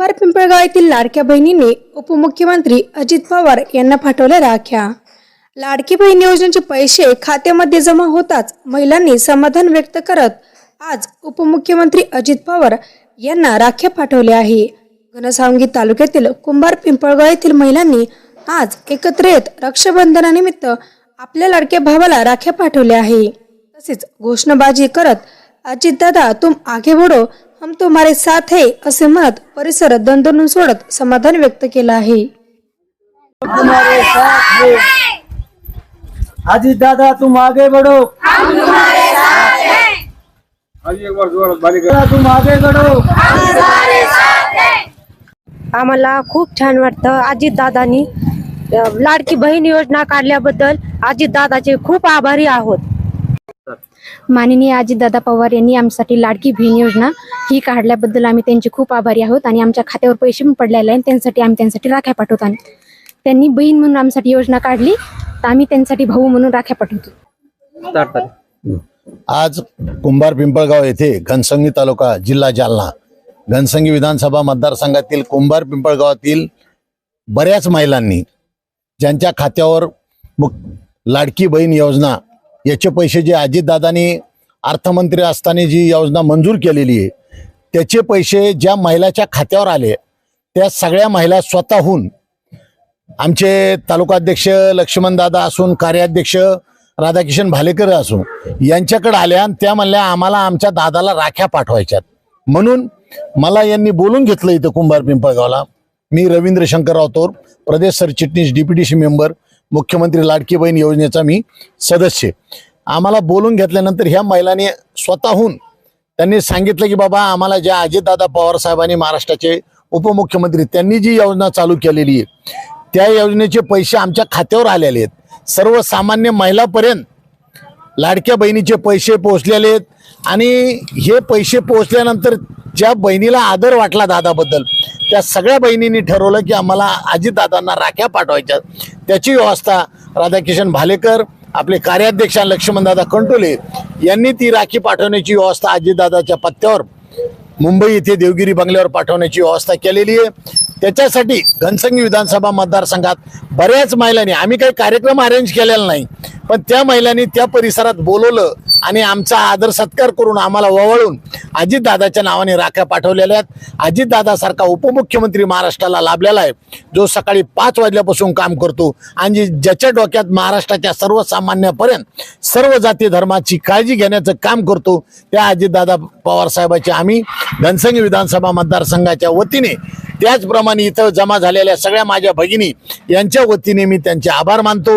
कुंभार पिंपळगाव येथील लाडक्या बहिणींनी उपमुख्यमंत्री अजित पवार यांना पाठवल्या राख्या. लाडकी बहीण योजनेचे पैसे खात्यामध्ये जमा होताच महिलांनी समाधान व्यक्त करत आज उपमुख्यमंत्री अजित पवार यांना राख्या पाठवल्या आहे. घनसावंगी तालुक्यातील कुंभार पिंपळगाव येथील महिलांनी आज एकत्र येत रक्षाबंधनानिमित्त आपल्या लाडक्या भावाला राख्या पाठवल्या आहे. तसेच घोषणाबाजी करत अजितदादा तुम आगे बढो हम तुम्हारे साथ है असे म्हणत परिसर दणदणून सोडत समाधान व्यक्त केलं आहे. तुम्हारे साथ हैं। अजीत दादा तुम आगे बढ़ो। अजी एक बार जोरात बारीक दादा, तुम आगे बढ़ो। आम्हाला खूप छान वाटतं अजित दादानी लाडकी बहीण योजना काढल्याबद्दल अजित दादाचे खूप आभारी आहोत. माननीय अजितदादा पवार यांनी आमच्यासाठी लाडकी बहीण योजना ही काढल्याबद्दल आम्ही त्यांचे खूप आभारी आहोत आणि आमच्या खात्यावर पैसे पण पडलेले आहेत. त्यांच्यासाठी आम्ही त्यांच्यासाठी राख्या पाठवतो आणि त्यांनी बहीण म्हणून आमच्यासाठी योजना काढली तर आम्ही त्यांच्यासाठी भाऊ म्हणून राख्या पाठवतो. आज कुंभार पिंपळगाव येथे घनसंगी तालुका जिल्हा जालना घनसंगी विधानसभा मतदारसंघातील कुंभार पिंपळगावातील बऱ्याच महिलांनी ज्यांच्या खात्यावर मुक लाडकी बहीण योजना याचे पैसे जे अजितदादांनी अर्थमंत्री असताना जी योजना मंजूर केलेली आहे त्याचे पैसे ज्या महिलाच्या खात्यावर आले त्या सगळ्या महिला स्वतःहून आमचे तालुकाध्यक्ष लक्ष्मणदादा असून कार्याध्यक्ष राधाकिशन भालेकर असून यांच्याकडे आल्या आणि त्या म्हणल्या आम्हाला आमच्या दादाला राख्या पाठवायच्यात. म्हणून मला यांनी बोलून घेतलं इथं कुंभार पिंपळगावला. मी रवींद्र शंकरराव तोर प्रदेश सरचिटणीस डीपीटीसी मेंबर मुख्यमंत्री लाडकी बहीण योजनेचा मी सदस्य आम्हाला बोलून घेतल्यानंतर ह्या महिलांनी स्वतःहून त्यांनी सांगितलं की बाबा आम्हाला ज्या अजितदादा पवार साहेबांनी महाराष्ट्राचे उपमुख्यमंत्री त्यांनी जी योजना चालू केलेली आहे त्या योजनेचे पैसे आमच्या खात्यावर आलेले आहेत. सर्वसामान्य महिलापर्यंत लाडक्या बहिणीचे पैसे पोहोचलेले आहेत. आणि हे पैसे पोहोचल्यानंतर ज्या बहिणीला आदर वाटला दादाबद्दल त्या सगळ्या बहिणींनी ठरवलं की आम्हाला अजितदादांना राख्या पाठवायच्या. त्याची व्यवस्था राधाकिशन भालेकर आपले कार्याध्यक्ष लक्ष्मणदादा कंटोले यांनी ती राखी पाठवण्याची व्यवस्था अजितदादाच्या पत्त्यावर मुंबई येथे देवगिरी बंगल्यावर पाठवण्याची व्यवस्था केलेली आहे. त्याच्यासाठी घनसंगी विधानसभा मतदारसंघात बऱ्याच महिलांनी आम्ही काही कार्यक्रम अरेंज केलेला नाही पण त्या महिलांनी त्या परिसरात बोलवलं आणि आमचा आदर सत्कार करून आम्हाला ववळून अजितदादाच्या नावाने राख्या पाठवलेल्या आहेत. अजितदादासारखा उपमुख्यमंत्री महाराष्ट्राला लाभलेला आहे. जो सकाळी पाच वाजल्यापासून काम करतो आणि ज्याच्या डोक्यात महाराष्ट्राच्या सर्वसामान्यापर्यंत सर्व जाती धर्माची काळजी घेण्याचं काम करतो त्या अजितदादा पवारसाहेबाची आम्ही धनसंगी विधानसभा मतदारसंघाच्या वतीने त्याचप्रमाणे इथं जमा झालेल्या सगळ्या माझ्या भगिनी यांच्या वतीने मी त्यांचे आभार मानतो.